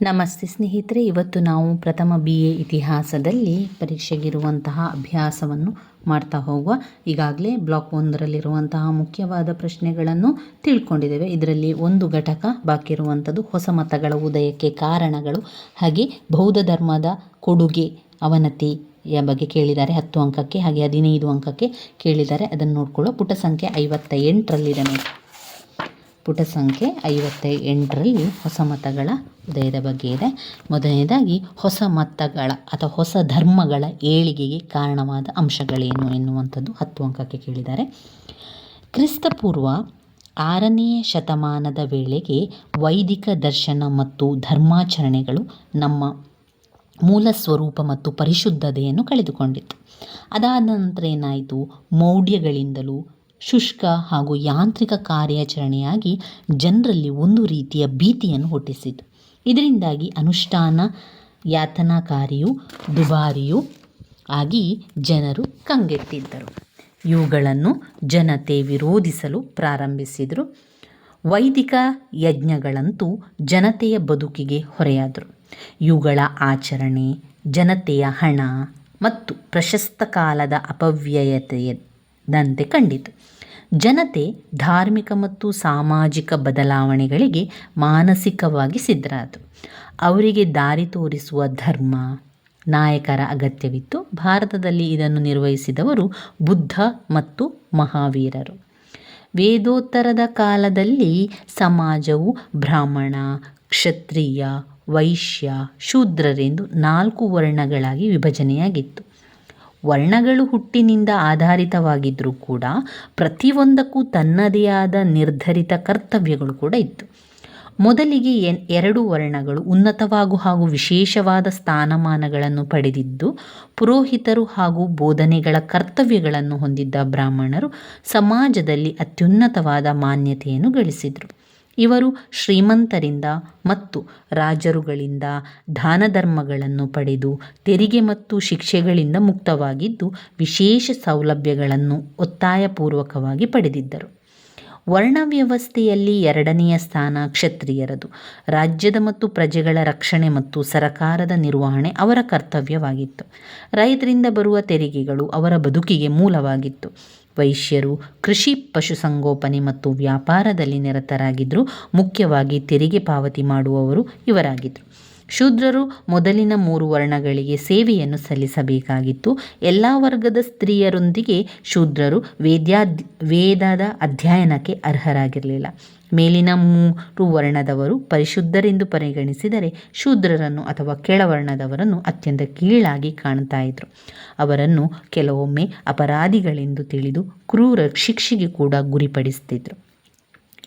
ನಮಸ್ತೆ ಸ್ನೇಹಿತರೆ, ಇವತ್ತು ನಾವು ಪ್ರಥಮ ಬಿ ಎ ಇತಿಹಾಸದಲ್ಲಿ ಪರೀಕ್ಷೆಗಿರುವಂತಹ ಅಭ್ಯಾಸವನ್ನು ಮಾಡ್ತಾ ಹೋಗುವ, ಈಗಾಗಲೇ ಬ್ಲಾಕ್ ಒಂದರಲ್ಲಿರುವಂತಹ ಮುಖ್ಯವಾದ ಪ್ರಶ್ನೆಗಳನ್ನು ತಿಳ್ಕೊಂಡಿದ್ದೇವೆ. ಇದರಲ್ಲಿ ಒಂದು ಘಟಕ ಬಾಕಿ ಇರುವಂಥದ್ದು ಹೊಸ ಮತಗಳ ಉದಯಕ್ಕೆ ಕಾರಣಗಳು, ಹಾಗೆ ಬೌದ್ಧ ಧರ್ಮದ ಕೊಡುಗೆ ಅವನತಿಯ ಬಗ್ಗೆ ಕೇಳಿದ್ದಾರೆ. ಹತ್ತು ಅಂಕಕ್ಕೆ, ಹಾಗೆ ಹದಿನೈದು ಅಂಕಕ್ಕೆ ಕೇಳಿದ್ದಾರೆ. ಅದನ್ನು ನೋಡ್ಕೊಳ್ಳೋ ಪುಟ ಸಂಖ್ಯೆ ಐವತ್ತ ಎಂಟರಲ್ಲಿದೆ ನೋಡಿ. ಪುಟ ಸಂಖ್ಯೆ ಐವತ್ತ ಎಂಟರಲ್ಲಿ ಹೊಸ ಮತಗಳ ಉದಯದ ಬಗ್ಗೆ ಇದೆ. ಮೊದಲನೇದಾಗಿ, ಹೊಸ ಮತಗಳ ಅಥವಾ ಹೊಸ ಧರ್ಮಗಳ ಏಳಿಗೆಗೆ ಕಾರಣವಾದ ಅಂಶಗಳೇನು ಎನ್ನುವಂಥದ್ದು ಹತ್ತು ಅಂಕಕ್ಕೆ ಕೇಳಿದ್ದಾರೆ. ಕ್ರಿಸ್ತಪೂರ್ವ ಆರನೆಯ ಶತಮಾನದ ವೇಳೆಗೆ ವೈದಿಕ ದರ್ಶನ ಮತ್ತು ಧರ್ಮಾಚರಣೆಗಳು ನಮ್ಮ ಮೂಲ ಸ್ವರೂಪ ಮತ್ತು ಪರಿಶುದ್ಧತೆಯನ್ನು ಕಳೆದುಕೊಂಡಿತ್ತು. ಅದಾದ ನಂತರ ಏನಾಯಿತು? ಮೌಢ್ಯಗಳಿಂದಲೂ ಶುಷ್ಕ ಹಾಗೂ ಯಾಂತ್ರಿಕ ಕಾರ್ಯಾಚರಣೆಯಾಗಿ ಜನರಲ್ಲಿ ಒಂದು ರೀತಿಯ ಭೀತಿಯನ್ನು ಹುಟ್ಟಿಸಿತು. ಇದರಿಂದಾಗಿ ಅನುಷ್ಠಾನ ಯಾತನಾಕಾರಿಯೂ, ದುಬಾರಿಯೂ ಆಗಿ ಜನರು ಕಂಗೆಟ್ಟಿದ್ದರು. ಇವುಗಳನ್ನು ಜನತೆ ವಿರೋಧಿಸಲು ಪ್ರಾರಂಭಿಸಿದರು. ವೈದಿಕ ಯಜ್ಞಗಳಂತೂ ಜನತೆಯ ಬದುಕಿಗೆ ಹೊರೆಯಾದರು. ಇವುಗಳ ಆಚರಣೆ, ಜನತೆಯ ಹಣ ಮತ್ತು ಪ್ರಶಸ್ತ ಕಾಲದ ಅಪವ್ಯಯತೆಯದಂತೆ ಕಂಡಿತು. ಜನತೆ ಧಾರ್ಮಿಕ ಮತ್ತು ಸಾಮಾಜಿಕ ಬದಲಾವಣೆಗಳಿಗೆ ಮಾನಸಿಕವಾಗಿ ಸಿದ್ಧರಾದರು. ಅವರಿಗೆ ದಾರಿ ತೋರಿಸುವ ಧರ್ಮ, ನಾಯಕರ ಅಗತ್ಯವಿತ್ತು. ಭಾರತದಲ್ಲಿ ಇದನ್ನು ನಿರ್ವಹಿಸಿದವರು ಬುದ್ಧ ಮತ್ತು ಮಹಾವೀರರು. ವೇದೋತ್ತರದ ಕಾಲದಲ್ಲಿ ಸಮಾಜವು ಬ್ರಾಹ್ಮಣ, ಕ್ಷತ್ರಿಯ, ವೈಶ್ಯ, ಶೂದ್ರರೆಂದು ನಾಲ್ಕು ವರ್ಣಗಳಾಗಿ ವಿಭಜನೆಯಾಗಿತ್ತು. ವರ್ಣಗಳು ಹುಟ್ಟಿನಿಂದ ಆಧಾರಿತವಾಗಿದ್ದರೂ ಕೂಡ ಪ್ರತಿಯೊಂದಕ್ಕೂ ತನ್ನದೇ ಆದ ನಿರ್ಧರಿತ ಕರ್ತವ್ಯಗಳು ಕೂಡ ಇತ್ತು. ಮೊದಲಿಗೆ ಎನ್ ಎರಡು ವರ್ಣಗಳು ಉನ್ನತವಾಗು ಹಾಗೂ ವಿಶೇಷವಾದ ಸ್ಥಾನಮಾನಗಳನ್ನು ಪಡೆದಿದ್ದು, ಪುರೋಹಿತರು ಹಾಗೂ ಬೋಧನೆಗಳ ಕರ್ತವ್ಯಗಳನ್ನು ಹೊಂದಿದ್ದ ಬ್ರಾಹ್ಮಣರು ಸಮಾಜದಲ್ಲಿ ಅತ್ಯುನ್ನತವಾದ ಮಾನ್ಯತೆಯನ್ನು ಗಳಿಸಿದರು. ಇವರು ಶ್ರೀಮಂತರಿಂದ ಮತ್ತು ರಾಜರುಗಳಿಂದ ದಾನ ಧರ್ಮಗಳನ್ನು ಪಡೆದು ತೆರಿಗೆ ಮತ್ತು ಶಿಕ್ಷೆಗಳಿಂದ ಮುಕ್ತವಾಗಿದ್ದು, ವಿಶೇಷ ಸೌಲಭ್ಯಗಳನ್ನು ಒತ್ತಾಯಪೂರ್ವಕವಾಗಿ ಪಡೆದಿದ್ದರು. ವರ್ಣವ್ಯವಸ್ಥೆಯಲ್ಲಿ ಎರಡನೆಯ ಸ್ಥಾನ ಕ್ಷತ್ರಿಯರದು. ರಾಜ್ಯದ ಮತ್ತು ಪ್ರಜೆಗಳ ರಕ್ಷಣೆ ಮತ್ತು ಸರಕಾರದ ನಿರ್ವಹಣೆ ಅವರ ಕರ್ತವ್ಯವಾಗಿತ್ತು. ರೈತರಿಂದ ಬರುವ ತೆರಿಗೆಗಳು ಅವರ ಬದುಕಿಗೆ ಮೂಲವಾಗಿತ್ತು. ವೈಶ್ಯರು, ಕೃಷಿ, ಪಶುಸಂಗೋಪನೆ ಮತ್ತು ವ್ಯಾಪಾರದಲ್ಲಿ ನಿರತರಾಗಿದ್ದರು ಮುಖ್ಯವಾಗಿ ತೆರಿಗೆ ಪಾವತಿ ಮಾಡುವವರು ಇವರಾಗಿದ್ದರು. ಶೂದ್ರರು ಮೊದಲಿನ ಮೂರು ವರ್ಣಗಳಿಗೆ ಸೇವೆಯನ್ನು ಸಲ್ಲಿಸಬೇಕಾಗಿತ್ತು. ಎಲ್ಲ ವರ್ಗದ ಸ್ತ್ರೀಯರೊಂದಿಗೆ ಶೂದ್ರರು ವೇದ್ಯಾ ವೇದದ ಅಧ್ಯಯನಕ್ಕೆ ಅರ್ಹರಾಗಿರಲಿಲ್ಲ. ಮೇಲಿನ ಮೂರು ವರ್ಣದವರು ಪರಿಶುದ್ಧರೆಂದು ಪರಿಗಣಿಸಿದರೆ ಶೂದ್ರರನ್ನು ಅಥವಾ ಕೆಳವರ್ಣದವರನ್ನು ಅತ್ಯಂತ ಕೀಳಾಗಿ ಕಾಣ್ತಾ ಇದ್ರು ಅವರನ್ನು ಕೆಲವೊಮ್ಮೆ ಅಪರಾಧಿಗಳೆಂದು ತಿಳಿದು ಕ್ರೂರ ಶಿಕ್ಷೆಗೆ ಕೂಡ ಗುರಿಪಡಿಸ್ತಿದ್ರು.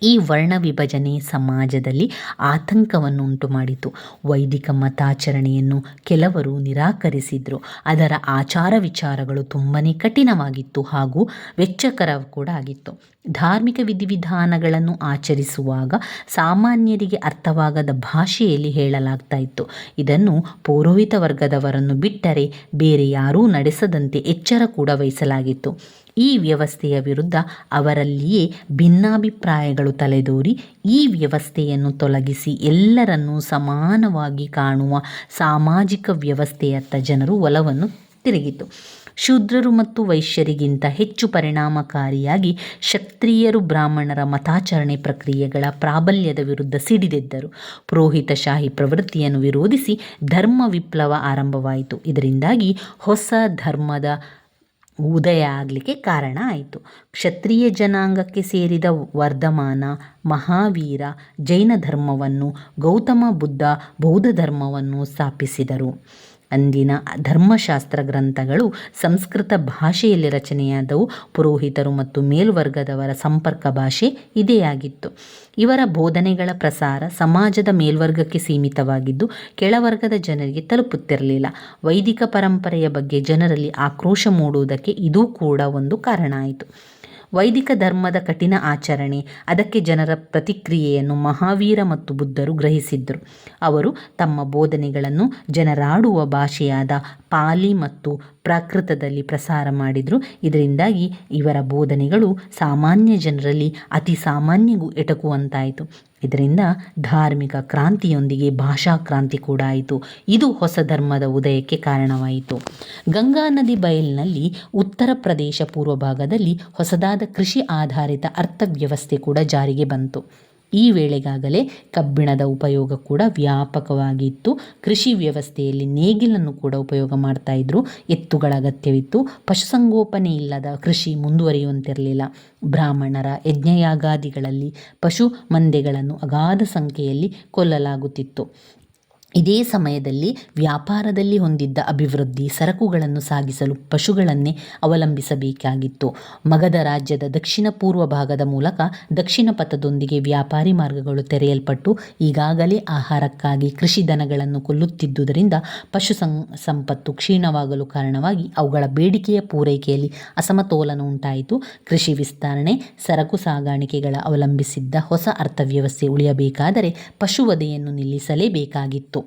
ಈ ವರ್ಣ ವಿಭಜನೆ ಸಮಾಜದಲ್ಲಿ ಆತಂಕವನ್ನು ಉಂಟು ಮಾಡಿತು. ವೈದಿಕ ಮತಾಚರಣೆಯನ್ನು ಕೆಲವರು ನಿರಾಕರಿಸಿದರು. ಅದರ ಆಚಾರ ವಿಚಾರಗಳು ತುಂಬಾ ಕಠಿಣವಾಗಿತ್ತು ಹಾಗೂ ವೆಚ್ಚಕರ ಕೂಡ ಆಗಿತ್ತು. ಧಾರ್ಮಿಕ ವಿಧಿವಿಧಾನಗಳನ್ನು ಆಚರಿಸುವಾಗ ಸಾಮಾನ್ಯರಿಗೆ ಅರ್ಥವಾಗದ ಭಾಷೆಯಲ್ಲಿ ಹೇಳಲಾಗ್ತಾ ಇತ್ತು. ಇದನ್ನು ಪೌರೋಹಿತ ವರ್ಗದವರನ್ನು ಬಿಟ್ಟರೆ ಬೇರೆ ಯಾರೂ ನಡೆಸದಂತೆ ಎಚ್ಚರ ಕೂಡ ವಹಿಸಲಾಗಿತ್ತು. ಈ ವ್ಯವಸ್ಥೆಯ ವಿರುದ್ಧ ಅವರಲ್ಲಿಯೇ ಭಿನ್ನಾಭಿಪ್ರಾಯಗಳು ತಲೆದೋರಿ ಈ ವ್ಯವಸ್ಥೆಯನ್ನು ತೊಲಗಿಸಿ ಎಲ್ಲರನ್ನೂ ಸಮಾನವಾಗಿ ಕಾಣುವ ಸಾಮಾಜಿಕ ವ್ಯವಸ್ಥೆಯತ್ತ ಜನರು ಒಲವನ್ನು ತಿರುಗಿತು. ಶೂದ್ರರು ಮತ್ತು ವೈಶ್ಯರಿಗಿಂತ ಹೆಚ್ಚು ಪರಿಣಾಮಕಾರಿಯಾಗಿ ಕ್ಷತ್ರಿಯರು ಬ್ರಾಹ್ಮಣರ ಮತಾಚರಣೆ ಪ್ರಕ್ರಿಯೆಗಳ ಪ್ರಾಬಲ್ಯದ ವಿರುದ್ಧ ಸಿಡಿದೆದ್ದರು. ಪುರೋಹಿತಶಾಹಿ ಪ್ರವೃತ್ತಿಯನ್ನು ವಿರೋಧಿಸಿ ಧರ್ಮ ವಿಪ್ಲವ ಆರಂಭವಾಯಿತು. ಇದರಿಂದಾಗಿ ಹೊಸ ಧರ್ಮದ ಉದಯ ಆಗಲಿಕ್ಕೆ ಕಾರಣ ಆಯಿತು. ಕ್ಷತ್ರಿಯ ಜನಾಂಗಕ್ಕೆ ಸೇರಿದ ವರ್ಧಮಾನ, ಮಹಾವೀರ, ಜೈನ ಧರ್ಮವನ್ನು ಗೌತಮ ಬುದ್ಧ, ಬೌದ್ಧ ಧರ್ಮವನ್ನು ಸ್ಥಾಪಿಸಿದರು. ಅಂದಿನ ಧರ್ಮಶಾಸ್ತ್ರ ಗ್ರಂಥಗಳು ಸಂಸ್ಕೃತ ಭಾಷೆಯಲ್ಲಿ ರಚನೆಯಾದವು. ಪುರೋಹಿತರು ಮತ್ತು ಮೇಲ್ವರ್ಗದವರ ಸಂಪರ್ಕ ಭಾಷೆ ಇದೇ ಆಗಿತ್ತು. ಇವರ ಬೋಧನೆಗಳ ಪ್ರಸಾರ ಸಮಾಜದ ಮೇಲ್ವರ್ಗಕ್ಕೆ ಸೀಮಿತವಾಗಿದ್ದು, ಕೆಳವರ್ಗದ ಜನರಿಗೆ ತಲುಪುತ್ತಿರಲಿಲ್ಲ. ವೈದಿಕ ಪರಂಪರೆಯ ಬಗ್ಗೆ ಜನರಲ್ಲಿ ಆಕ್ರೋಶ ಮೂಡುವುದಕ್ಕೆ ಇದೂ ಕೂಡ ಒಂದು ಕಾರಣ ಆಯಿತು. ವೈದಿಕ ಧರ್ಮದ ಕಠಿಣ ಆಚರಣೆ. ಅದಕ್ಕೆ ಜನರ ಪ್ರತಿಕ್ರಿಯೆಯನ್ನು ಮಹಾವೀರ ಮತ್ತು ಬುದ್ಧರು ಗ್ರಹಿಸಿದ್ದರು. ಅವರು ತಮ್ಮ ಬೋಧನೆಗಳನ್ನು ಜನರಾಡುವ ಭಾಷೆಯಾದ ಪಾಲಿ ಮತ್ತು ಪ್ರಾಕೃತದಲ್ಲಿ ಪ್ರಸಾರ ಮಾಡಿದರು. ಇದರಿಂದಾಗಿ ಇವರ ಬೋಧನೆಗಳು ಸಾಮಾನ್ಯ ಜನರಲ್ಲಿ ಅತಿ ಸಾಮಾನ್ಯಗೂ ಎಟಕುವಂತಾಯಿತು. ಇದರಿಂದ ಧಾರ್ಮಿಕ ಕ್ರಾಂತಿಯೊಂದಿಗೆ ಭಾಷಾ ಕ್ರಾಂತಿ ಕೂಡ ಆಯಿತು. ಇದು ಹೊಸ ಧರ್ಮದ ಉದಯಕ್ಕೆ ಕಾರಣವಾಯಿತು. ಗಂಗಾ ನದಿ ಬಯಲಿನಲ್ಲಿ ಉತ್ತರ ಪ್ರದೇಶ ಪೂರ್ವ ಭಾಗದಲ್ಲಿ ಹೊಸದಾದ ಕೃಷಿ ಆಧಾರಿತ ಅರ್ಥವ್ಯವಸ್ಥೆ ಕೂಡ ಜಾರಿಗೆ ಬಂತು. ಈ ವೇಳೆಗಾಗಲೇ ಕಬ್ಬಿಣದ ಉಪಯೋಗ ಕೂಡ ವ್ಯಾಪಕವಾಗಿತ್ತು. ಕೃಷಿ ವ್ಯವಸ್ಥೆಯಲ್ಲಿ ನೇಗಿಲನ್ನು ಕೂಡ ಉಪಯೋಗ ಮಾಡ್ತಾ ಇದ್ರು. ಎತ್ತುಗಳ ಅಗತ್ಯವಿತ್ತು. ಪಶುಸಂಗೋಪನೆ ಇಲ್ಲದ ಕೃಷಿ ಮುಂದುವರಿಯುವಂತಿರಲಿಲ್ಲ. ಬ್ರಾಹ್ಮಣರ ಯಜ್ಞಯಾಗಾದಿಗಳಲ್ಲಿ ಪಶು ಮಂದೆಗಳನ್ನು ಅಗಾಧ ಸಂಖ್ಯೆಯಲ್ಲಿ ಕೊಲ್ಲಲಾಗುತ್ತಿತ್ತು. ಇದೇ ಸಮಯದಲ್ಲಿ ವ್ಯಾಪಾರದಲ್ಲಿ ಹೊಂದಿದ್ದ ಅಭಿವೃದ್ಧಿ ಸರಕುಗಳನ್ನು ಸಾಗಿಸಲು ಪಶುಗಳನ್ನೇ ಅವಲಂಬಿಸಬೇಕಾಗಿತ್ತು. ಮಗಧ ರಾಜ್ಯದ ದಕ್ಷಿಣ ಪೂರ್ವ ಭಾಗದ ಮೂಲಕ ದಕ್ಷಿಣ ಪಥದೊಂದಿಗೆ ವ್ಯಾಪಾರಿ ಮಾರ್ಗಗಳು ತೆರೆಯಲ್ಪಟ್ಟು ಈಗಾಗಲೇ ಆಹಾರಕ್ಕಾಗಿ ಕೃಷಿ ದನಗಳನ್ನು ಕೊಲ್ಲುತ್ತಿದ್ದುದರಿಂದ ಪಶು ಸಂಪತ್ತು ಕ್ಷೀಣವಾಗಲು ಕಾರಣವಾಗಿ ಅವುಗಳ ಬೇಡಿಕೆಯ ಪೂರೈಕೆಯಲ್ಲಿ ಅಸಮತೋಲನ ಉಂಟಾಯಿತು. ಕೃಷಿ ವಿಸ್ತರಣೆ, ಸರಕು ಸಾಗಾಣಿಕೆಗಳ ಅವಲಂಬಿಸಿದ್ದ ಹೊಸ ಅರ್ಥವ್ಯವಸ್ಥೆ ಉಳಿಯಬೇಕಾದರೆ ಪಶುವಧೆಯನ್ನು ನಿಲ್ಲಿಸಲೇಬೇಕಾಗಿತ್ತು.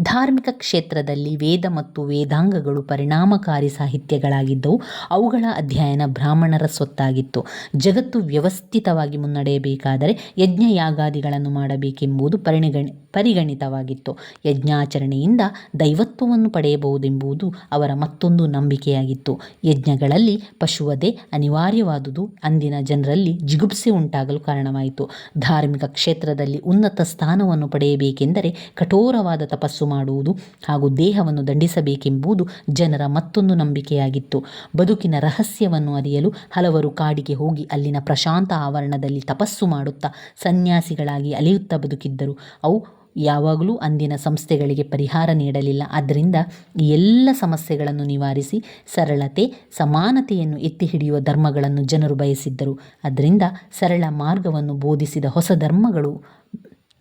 ಧಾರ್ಮಿಕ ಕ್ಷೇತ್ರದಲ್ಲಿ ವೇದ ಮತ್ತು ವೇದಾಂಗಗಳು ಪರಿಣಾಮಕಾರಿ ಸಾಹಿತ್ಯಗಳಾಗಿದ್ದವು. ಅವುಗಳ ಅಧ್ಯಯನ ಬ್ರಾಹ್ಮಣರ ಸ್ವತ್ತಾಗಿತ್ತು. ಜಗತ್ತು ವ್ಯವಸ್ಥಿತವಾಗಿ ಮುನ್ನಡೆಯಬೇಕಾದರೆ ಯಜ್ಞ ಯಾಗಾದಿಗಳನ್ನು ಮಾಡಬೇಕೆಂಬುದು ಪರಿಗಣಿ ಪರಿಗಣಿತವಾಗಿತ್ತು. ಯಜ್ಞಾಚರಣೆಯಿಂದ ದೈವತ್ವವನ್ನು ಪಡೆಯಬಹುದೆಂಬುದು ಅವರ ಮತ್ತೊಂದು ನಂಬಿಕೆಯಾಗಿತ್ತು. ಯಜ್ಞಗಳಲ್ಲಿ ಪಶುವದೆ ಅನಿವಾರ್ಯವಾದುದು, ಅಂದಿನ ಜನರಲ್ಲಿ ಜಿಗುಪ್ಸೆ ಉಂಟಾಗಲು ಕಾರಣವಾಯಿತು. ಧಾರ್ಮಿಕ ಕ್ಷೇತ್ರದಲ್ಲಿ ಉನ್ನತ ಸ್ಥಾನವನ್ನು ಪಡೆಯಬೇಕೆಂದರೆ ಕಠೋರವಾದ ತಪಸ್ಸು ಮಾಡುವುದು ಹಾಗೂ ದೇಹವನ್ನು ದಂಡಿಸಬೇಕೆಂಬುದು ಜನರ ಮತ್ತೊಂದು ನಂಬಿಕೆಯಾಗಿತ್ತು. ಬದುಕಿನ ರಹಸ್ಯವನ್ನು ಅರಿಯಲು ಹಲವರು ಕಾಡಿಗೆ ಹೋಗಿ ಅಲ್ಲಿನ ಪ್ರಶಾಂತ ಆವರಣದಲ್ಲಿ ತಪಸ್ಸು ಮಾಡುತ್ತಾ ಸನ್ಯಾಸಿಗಳಾಗಿ ಅಲೆಯುತ್ತಾ ಬದುಕಿದ್ದರು. ಅವು ಯಾವಾಗಲೂ ಅಂದಿನ ಸಂಸ್ಥೆಗಳಿಗೆ ಪರಿಹಾರ ನೀಡಲಿಲ್ಲ. ಆದ್ದರಿಂದ ಈ ಎಲ್ಲ ಸಮಸ್ಯೆಗಳನ್ನು ನಿವಾರಿಸಿ ಸರಳತೆ, ಸಮಾನತೆಯನ್ನು ಎತ್ತಿ ಹಿಡಿಯುವ ಧರ್ಮಗಳನ್ನು ಜನರು ಬಯಸಿದ್ದರು. ಅದರಿಂದ ಸರಳ ಮಾರ್ಗವನ್ನು ಬೋಧಿಸಿದ ಹೊಸ ಧರ್ಮಗಳು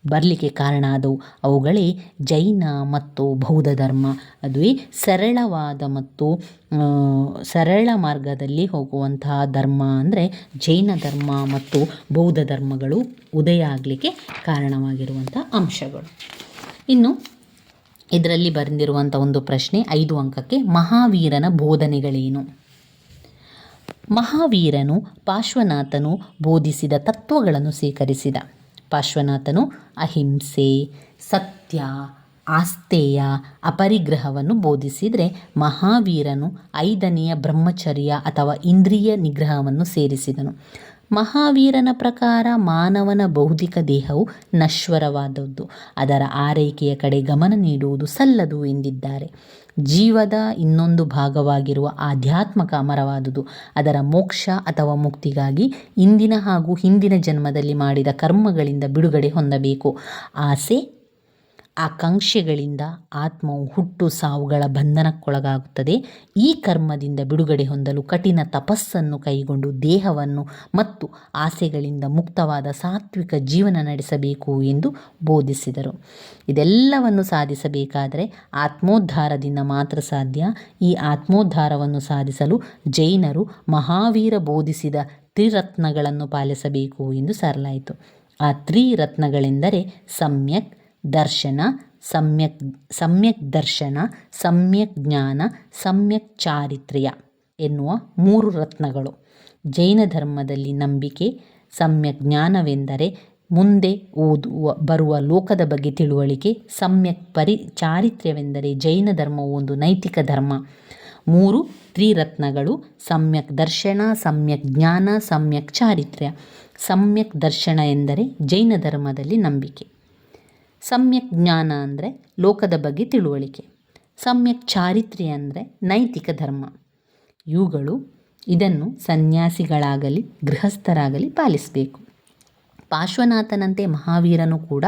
ಬರಲಿಕ್ಕೆ ಕಾರಣ ಆದವು ಅವುಗಳೇ ಜೈನ ಮತ್ತು ಬೌದ್ಧ ಧರ್ಮ. ಅದುವೇ ಸರಳವಾದ ಮತ್ತು ಸರಳ ಮಾರ್ಗದಲ್ಲಿ ಹೋಗುವಂತಹ ಧರ್ಮ ಅಂದರೆ ಜೈನ ಧರ್ಮ ಮತ್ತು ಬೌದ್ಧ ಧರ್ಮಗಳು ಉದಯ ಆಗಲಿಕ್ಕೆ ಕಾರಣವಾಗಿರುವಂಥ ಅಂಶಗಳು. ಇನ್ನು ಇದರಲ್ಲಿ ಬರೆದಿರುವಂಥ ಒಂದು ಪ್ರಶ್ನೆ, ಐದು ಅಂಕಕ್ಕೆ ಮಹಾವೀರನ ಬೋಧನೆಗಳೇನು? ಮಹಾವೀರನು ಪಾರ್ಶ್ವನಾಥನು ಬೋಧಿಸಿದ ತತ್ವಗಳನ್ನು ಸ್ವೀಕರಿಸಿದ. ಪಾರ್ಶ್ವನಾಥನು ಅಹಿಂಸೆ, ಸತ್ಯ ಆಸ್ತೇಯ ಅಪರಿಗ್ರಹವನ್ನು ಬೋಧಿಸಿದರೆ ಮಹಾವೀರನು ಐದನೆಯ ಬ್ರಹ್ಮಚರ್ಯ ಅಥವಾ ಇಂದ್ರಿಯ ನಿಗ್ರಹವನ್ನು ಸೇರಿಸಿದನು. ಮಹಾವೀರನ ಪ್ರಕಾರ ಮಾನವನ ಬೌದ್ಧಿಕ ದೇಹವು ನಶ್ವರವಾದದ್ದು. ಅದರ ಆರೈಕೆಯ ಕಡೆ ಗಮನ ನೀಡುವುದು ಸಲ್ಲದು ಎಂದಿದ್ದಾರೆ. ಜೀವದ ಇನ್ನೊಂದು ಭಾಗವಾಗಿರುವ ಆಧ್ಯಾತ್ಮಕ ಅಮರವಾದುದು. ಅದರ ಮೋಕ್ಷ ಅಥವಾ ಮುಕ್ತಿಗಾಗಿ ಇಂದಿನ ಹಾಗೂ ಹಿಂದಿನ ಜನ್ಮದಲ್ಲಿ ಮಾಡಿದ ಕರ್ಮಗಳಿಂದ ಬಿಡುಗಡೆ ಹೊಂದಬೇಕು. ಆಸೆ ಆಕಾಂಕ್ಷೆಗಳಿಂದ ಆತ್ಮವು ಹುಟ್ಟು ಸಾವುಗಳ ಬಂಧನಕ್ಕೊಳಗಾಗುತ್ತದೆ. ಈ ಕರ್ಮದಿಂದ ಬಿಡುಗಡೆ ಹೊಂದಲು ಕಠಿಣ ತಪಸ್ಸನ್ನು ಕೈಗೊಂಡು ದೇಹವನ್ನು ಮತ್ತು ಆಸೆಗಳಿಂದ ಮುಕ್ತವಾದ ಸಾತ್ವಿಕ ಜೀವನ ನಡೆಸಬೇಕು ಎಂದು ಬೋಧಿಸಿದರು. ಇದೆಲ್ಲವನ್ನು ಸಾಧಿಸಬೇಕಾದರೆ ಆತ್ಮೋದ್ಧಾರದಿಂದ ಮಾತ್ರ ಸಾಧ್ಯ. ಈ ಆತ್ಮೋದ್ಧಾರವನ್ನು ಸಾಧಿಸಲು ಜೈನರು ಮಹಾವೀರ ಬೋಧಿಸಿದ ತ್ರಿರತ್ನಗಳನ್ನು ಪಾಲಿಸಬೇಕು ಎಂದು ಸರಲಾಯಿತು. ಆ ತ್ರಿರತ್ನಗಳೆಂದರೆ ಸಮ್ಯಕ್ ದರ್ಶನ, ಸಮ್ಯಕ್ ಸಮ್ಯಕ್ ದರ್ಶನ, ಸಮ್ಯಕ್ ಜ್ಞಾನ, ಸಮ್ಯಕ್ ಚಾರಿತ್ರ್ಯ ಎನ್ನುವ ಮೂರು ರತ್ನಗಳು. ಜೈನ ಧರ್ಮದಲ್ಲಿ ನಂಬಿಕೆ, ಸಮ್ಯಕ್ ಜ್ಞಾನವೆಂದರೆ ಮುಂದೆ ಓದುವ, ಬರುವ ಲೋಕದ ಬಗ್ಗೆ ತಿಳುವಳಿಕೆ, ಸಮ್ಯಕ್ ಪರಿ, ಚಾರಿತ್ರ್ಯವೆಂದರೆ ಜೈನ ಧರ್ಮವು ಒಂದು ನೈತಿಕ ಧರ್ಮ. ಮೂರು ತ್ರಿರತ್ನಗಳು, ಸಮ್ಯಕ್ ದರ್ಶನ, ಸಮ್ಯಕ್ ಜ್ಞಾನ, ಸಮ್ಯಕ್ ಚಾರಿತ್ರ್ಯ. ಸಮ್ಯಕ್ ದರ್ಶನ ಎಂದರೆ ಜೈನ ಧರ್ಮದಲ್ಲಿ ನಂಬಿಕೆ. ಸಮ್ಯಕ್ ಜ್ಞಾನ ಅಂದರೆ ಲೋಕದ ಬಗ್ಗೆ ತಿಳುವಳಿಕೆ. ಸಮ್ಯಕ್ ಚಾರಿತ್ರ್ಯ ಅಂದರೆ ನೈತಿಕ ಧರ್ಮ. ಇವುಗಳು ಇದನ್ನು ಸನ್ಯಾಸಿಗಳಾಗಲಿ ಗೃಹಸ್ಥರಾಗಲಿ ಪಾಲಿಸಬೇಕು. ಪಾರ್ಶ್ವನಾಥನಂತೆ ಮಹಾವೀರನು ಕೂಡ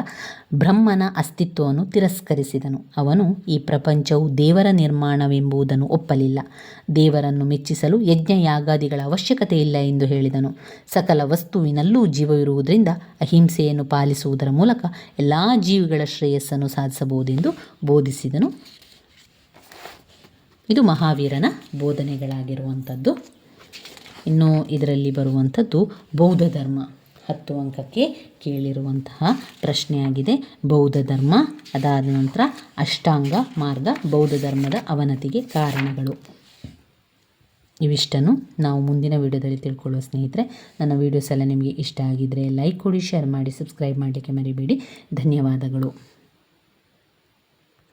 ಬ್ರಹ್ಮನ ಅಸ್ತಿತ್ವವನ್ನು ತಿರಸ್ಕರಿಸಿದನು. ಅವನು ಈ ಪ್ರಪಂಚವು ದೇವರ ನಿರ್ಮಾಣವೆಂಬುದನ್ನು ಒಪ್ಪಲಿಲ್ಲ. ದೇವರನ್ನು ಮೆಚ್ಚಿಸಲು ಯಜ್ಞ ಯಾಗಾದಿಗಳ ಅವಶ್ಯಕತೆ ಇಲ್ಲ ಎಂದು ಹೇಳಿದನು. ಸಕಲ ವಸ್ತುವಿನಲ್ಲೂ ಜೀವವಿರುವುದರಿಂದ ಅಹಿಂಸೆಯನ್ನು ಪಾಲಿಸುವುದರ ಮೂಲಕ ಎಲ್ಲ ಜೀವಿಗಳ ಶ್ರೇಯಸ್ಸನ್ನು ಸಾಧಿಸಬಹುದೆಂದು ಬೋಧಿಸಿದನು. ಇದು ಮಹಾವೀರನ ಬೋಧನೆಗಳಾಗಿರುವಂಥದ್ದು. ಇನ್ನು ಇದರಲ್ಲಿ ಬರುವಂಥದ್ದು ಬೌದ್ಧ ಧರ್ಮ ಹತ್ತು ಅಂಕಕ್ಕೆ ಕೇಳಿರುವಂತಹ ಪ್ರಶ್ನೆಯಾಗಿದೆ. ಬೌದ್ಧ ಧರ್ಮ ಅದಾದ ನಂತರ ಅಷ್ಟಾಂಗ ಮಾರ್ಗ ಬೌದ್ಧ ಧರ್ಮದ ಅವನತಿಗೆ ಕಾರಣಗಳು. ಇವಿಷ್ಟನ್ನು ನಾವು ಮುಂದಿನ ವಿಡಿಯೋದಲ್ಲಿ ತಿಳ್ಕೊಳ್ಳುವ ಸ್ನೇಹಿತರೆ, ನನ್ನ ವೀಡಿಯೋಸ್ ಎಲ್ಲ ನಿಮಗೆ ಇಷ್ಟ ಆಗಿದ್ದರೆ ಲೈಕ್ ಕೊಡಿ, ಶೇರ್ ಮಾಡಿ, ಸಬ್ಸ್ಕ್ರೈಬ್ ಮಾಡಲಿಕ್ಕೆ ಮರಿಬೇಡಿ. ಧನ್ಯವಾದಗಳು.